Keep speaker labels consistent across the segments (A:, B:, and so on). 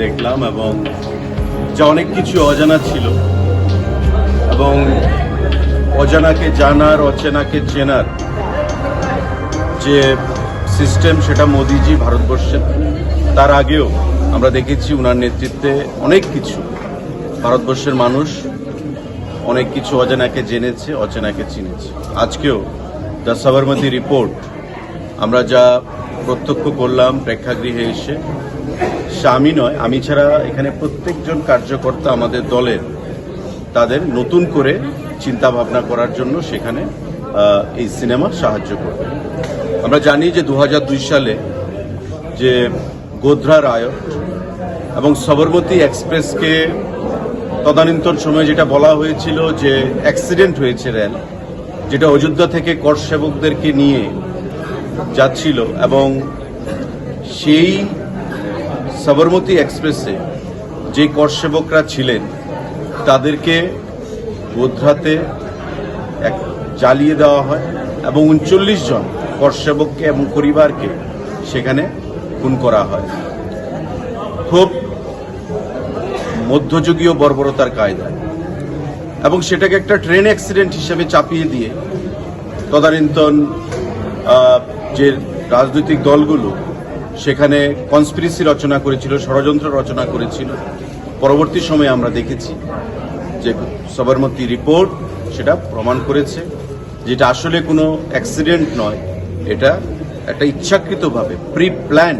A: দেখলাম এবং যা অনেক কিছু অজানা ছিল এবং অজানাকে জানার, অচেনাকে চেনার যে সিস্টেম সেটা মোদিজি ভারতবর্ষের তার আগেও আমরা দেখেছি ওনার নেতৃত্বে অনেক কিছু। ভারতবর্ষের মানুষ অনেক কিছু অজানাকে জেনেছে, অচেনাকে চিনেছে। আজকেও দ্য সাবরমতি রিপোর্ট, আমরা যা প্রত্যক্ষ করলাম প্রেক্ষাগৃহে এসে সে আমি নয়, আমি ছাড়া এখানে প্রত্যেকজন কার্যকর্তা আমাদের দলের। তাদের নতুন করে চিন্তা ভাবনা করার জন্য সেখানে এই সিনেমা সাহায্য করবে। আমরা জানি যে দু সালে যে গোধরা রায়ট এবং সবরমতী এক্সপ্রেসকে তদানীন্তন সময়ে যেটা বলা হয়েছিল যে অ্যাক্সিডেন্ট হয়েছে রেল যেটা অযোধ্যা থেকে কর সেবকদেরকে নিয়ে যাচ্ছিল এবং সেই সবরমতী এক্সপ্রেসে যে কর সেবকরা ছিলেন, তাদেরকে গোধরাতে এক জ্বালিয়ে দেওয়া হয় এবং উনচল্লিশ জন কর সেবককে এবং পরিবারকে সেখানে খুন করা হয়। খুব মধ্যযুগীয় বর্বরতার কায়দায় এবং সেটাকে একটা ট্রেন অ্যাক্সিডেন্ট হিসেবে চাপিয়ে দিয়ে তদানীন্তন যে রাজনৈতিক দলগুলো সেখানে কনস্পিরেসি রচনা করেছিল, ষড়যন্ত্র রচনা করেছিল। পরবর্তী সময়ে আমরা দেখেছি যে সবরমতী রিপোর্ট সেটা প্রমাণ করেছে, যেটা আসলে কোনো অ্যাক্সিডেন্ট নয়, এটা একটা ইচ্ছাকৃতভাবে প্রি প্ল্যান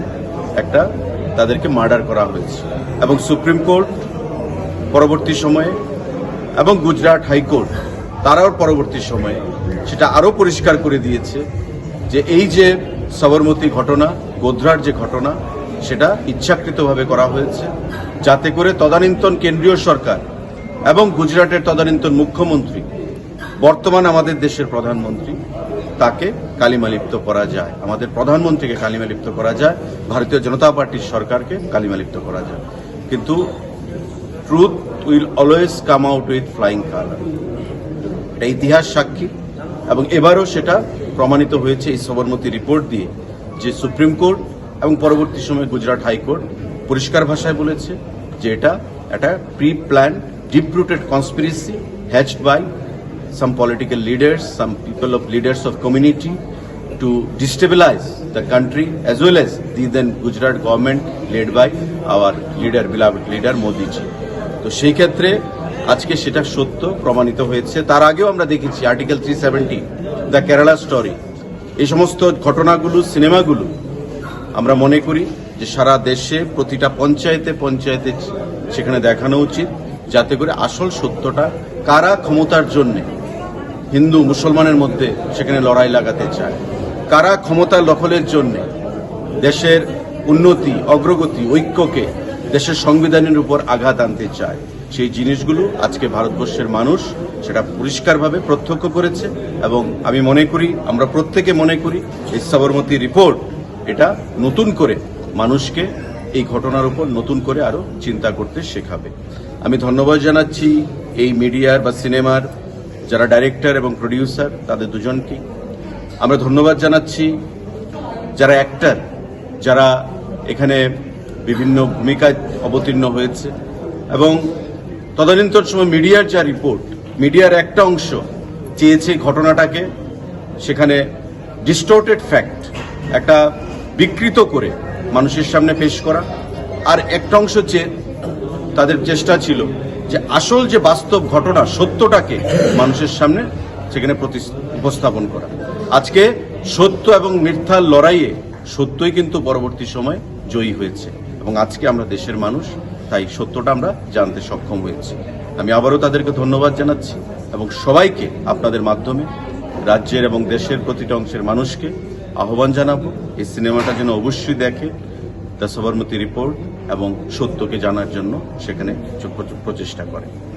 A: একটা তাদেরকে মার্ডার করা হয়েছে। এবং সুপ্রিম কোর্ট পরবর্তী সময়ে এবং গুজরাট হাইকোর্ট তারাও পরবর্তী সময়ে সেটা আরও পরিষ্কার করে দিয়েছে যে এই যে সবরমতী ঘটনা গোধরার যে ঘটনা, সেটা ইচ্ছাকৃতভাবে করা হয়েছে, যাতে করে তদানীন্তন কেন্দ্রীয় সরকার এবং গুজরাটের তদানীন্তন মুখ্যমন্ত্রী, বর্তমান আমাদের দেশের প্রধানমন্ত্রী, তাকে কালিমালিপ্ত করা যায়। আমাদের প্রধানমন্ত্রীকে কালিমালিপ্ত করা যায়, ভারতীয় জনতা পার্টির সরকারকে কালিমালিপ্ত করা যায়। কিন্তু truth will always come out with flying colour এটা ইতিহাস সাক্ষী, এবং এবারও সেটা প্রমাণিত হয়েছে এই সবরমতী রিপোর্ট দিয়ে। যে সুপ্রিম কোর্ট এবং পরবর্তী সময়ে গুজরাট হাইকোর্ট পরিষ্কার ভাষায় বলেছে যে এটা একটা pre plan deep rooted conspiracy hatched by some political leaders some people of leaders of community to destabilize the country as well as the then Gujarat government led by our leader beloved leader ji. তো সেই ক্ষেত্রে আজকে সেটা সত্য প্রমাণিত হয়েছে তার আগেও আমরা দেখেছি article three seventy the Kerala story এই সমস্ত ঘটনাগুলো, সিনেমাগুলো আমরা মনে করি যে সারা দেশে প্রতিটা পঞ্চায়েতে পঞ্চায়েতে সেখানে দেখানো উচিত, যাতে করে আসল সত্যটা কারা ক্ষমতার জন্যে হিন্দু মুসলমানের মধ্যে সেখানে লড়াই লাগাতে চায়, কারা ক্ষমতা দখলের জন্য দেশের উন্নতি, অগ্রগতি, ঐক্যকে দেশের সংবিধানের উপর আঘাত আনতে চায়, সেই জিনিসগুলো আজকে ভারতবর্ষের মানুষ সেটা পরিষ্কারভাবে প্রত্যক্ষ করেছে এবং আমি মনে করি, আমরা প্রত্যেকে মনে করি, এই সাবরমতী রিপোর্ট এটা নতুন করে মানুষকে এই ঘটনার উপর নতুন করে আরও চিন্তা করতে শেখাবে। আমি ধন্যবাদ জানাচ্ছি এই মিডিয়ার বা সিনেমার যারা ডাইরেক্টর এবং প্রডিউসার তাদের দুজনকেই আমরা ধন্যবাদ জানাচ্ছি যারা অ্যাক্টার যারা এখানে বিভিন্ন ভূমিকায় অবতীর্ণ হয়েছে এবং তদানীন্তন সময় মিডিয়ার যা রিপোর্ট মিডিয়ার একটা অংশ চেয়েছে ঘটনাটাকে সেখানে ডিস্টোর্টেড ফ্যাক্ট একটা বিকৃত করে মানুষের সামনে পেশ করা। আর একটা অংশ চেয়ে তাদের চেষ্টা ছিল যে আসল যে বাস্তব ঘটনা, সত্যটাকে মানুষের সামনে সেখানে প্রতিস- উপস্থাপন করা। আজকে সত্য এবং মিথ্যার লড়াইয়ে সত্যই কিন্তু পরবর্তী সময় জয়ী হয়েছে। এবং আজকে আমরা দেশের মানুষ, তাই সত্যটা আমরা জানতে সক্ষম হয়েছি। আমি আবারও তাদেরকে ধন্যবাদ জানাচ্ছি এবং সবাইকে আপনাদের মাধ্যমে রাজ্যের এবং দেশের প্রতিটা অংশের মানুষকে আহ্বান জানাব, এই সিনেমাটা যেন অবশ্যই দেখে দ্য সবরমতী রিপোর্ট এবং সত্যকে জানার জন্য সেখানে প্র- প্রচেষ্টা করে।